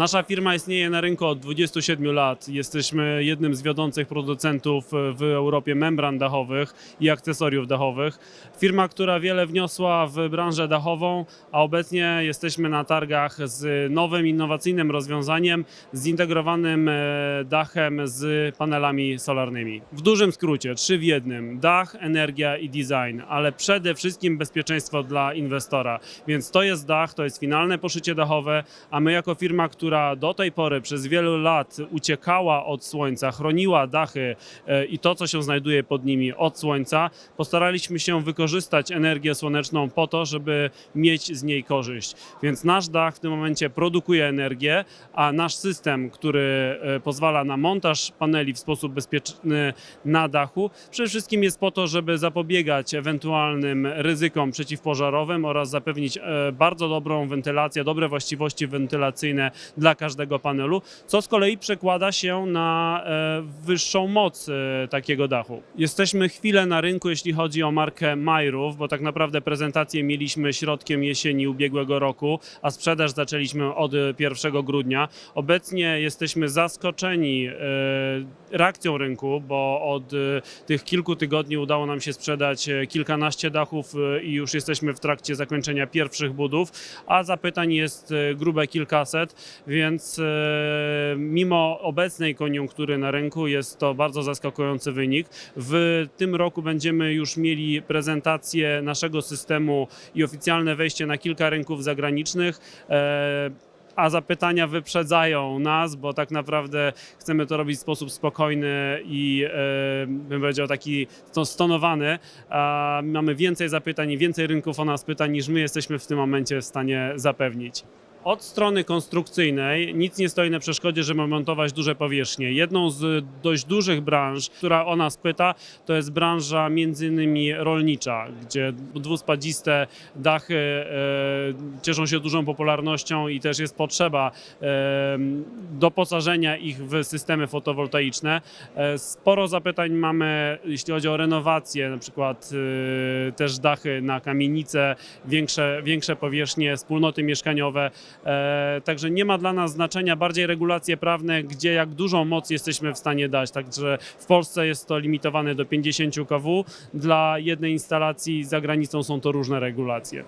Nasza firma istnieje na rynku od 27 lat. Jesteśmy jednym z wiodących producentów w Europie membran dachowych i akcesoriów dachowych. Firma, która wiele wniosła w branżę dachową, a obecnie jesteśmy na targach z nowym, innowacyjnym rozwiązaniem, zintegrowanym e, dachem z panelami solarnymi. W dużym skrócie, trzy w jednym. Dach, energia i design, ale przede wszystkim bezpieczeństwo dla inwestora. Więc to jest dach, to jest finalne poszycie dachowe, a my jako firma, która do tej pory przez wielu lat uciekała od słońca, chroniła dachy e, i to, co się znajduje pod nimi od słońca, postaraliśmy się wykorzystać energię słoneczną po to, żeby mieć z niej korzyść. Więc nasz dach w tym momencie produkuje energię, a nasz system, który e, pozwala na montaż paneli w sposób bezpieczny na dachu, przede wszystkim jest po to, żeby zapobiegać ewentualnym ryzykom przeciwpożarowym oraz zapewnić e, bardzo dobrą wentylację, dobre właściwości wentylacyjne dla każdego panelu, co z kolei przekłada się na e, wyższą moc e, takiego dachu. Jesteśmy chwilę na rynku, jeśli chodzi o markę Majrów, bo tak naprawdę prezentację mieliśmy środkiem jesieni ubiegłego roku, a sprzedaż zaczęliśmy od e, 1 grudnia. Obecnie jesteśmy zaskoczeni e, reakcją rynku, bo od e, tych kilku tygodni udało nam się sprzedać e, kilkanaście dachów e, i już jesteśmy w trakcie zakończenia pierwszych budów, a zapytań jest e, grube kilkaset, więc e, mimo obecnej koniunktury na rynku jest to bardzo zaskakujący wynik. W tym roku będziemy już mieli prezentację naszego systemu i oficjalne wejście na kilka rynków zagranicznych. E, a zapytania wyprzedzają nas, bo tak naprawdę chcemy to robić w sposób spokojny i e, bym powiedział taki sto- stonowany. Mamy więcej zapytań i więcej rynków o nas pytań niż my jesteśmy w tym momencie w stanie zapewnić. Od strony konstrukcyjnej nic nie stoi na przeszkodzie, żeby montować duże powierzchnie. Jedną z dość dużych branż, która o nas pyta, to jest branża między innymi rolnicza, gdzie dwuspadziste dachy e, cieszą się dużą popularnością i też jest potrzeba e, doposażenia ich w systemy fotowoltaiczne. E, sporo zapytań mamy, jeśli chodzi o renowację, na przykład e, też dachy na kamienice, większe, większe powierzchnie, wspólnoty mieszkaniowe. E, Także nie ma dla nas znaczenia bardziej regulacje prawne, gdzie jak dużą moc jesteśmy w stanie dać. Także w Polsce jest to limitowane do 50 kW. Dla jednej instalacji za granicą są to różne regulacje.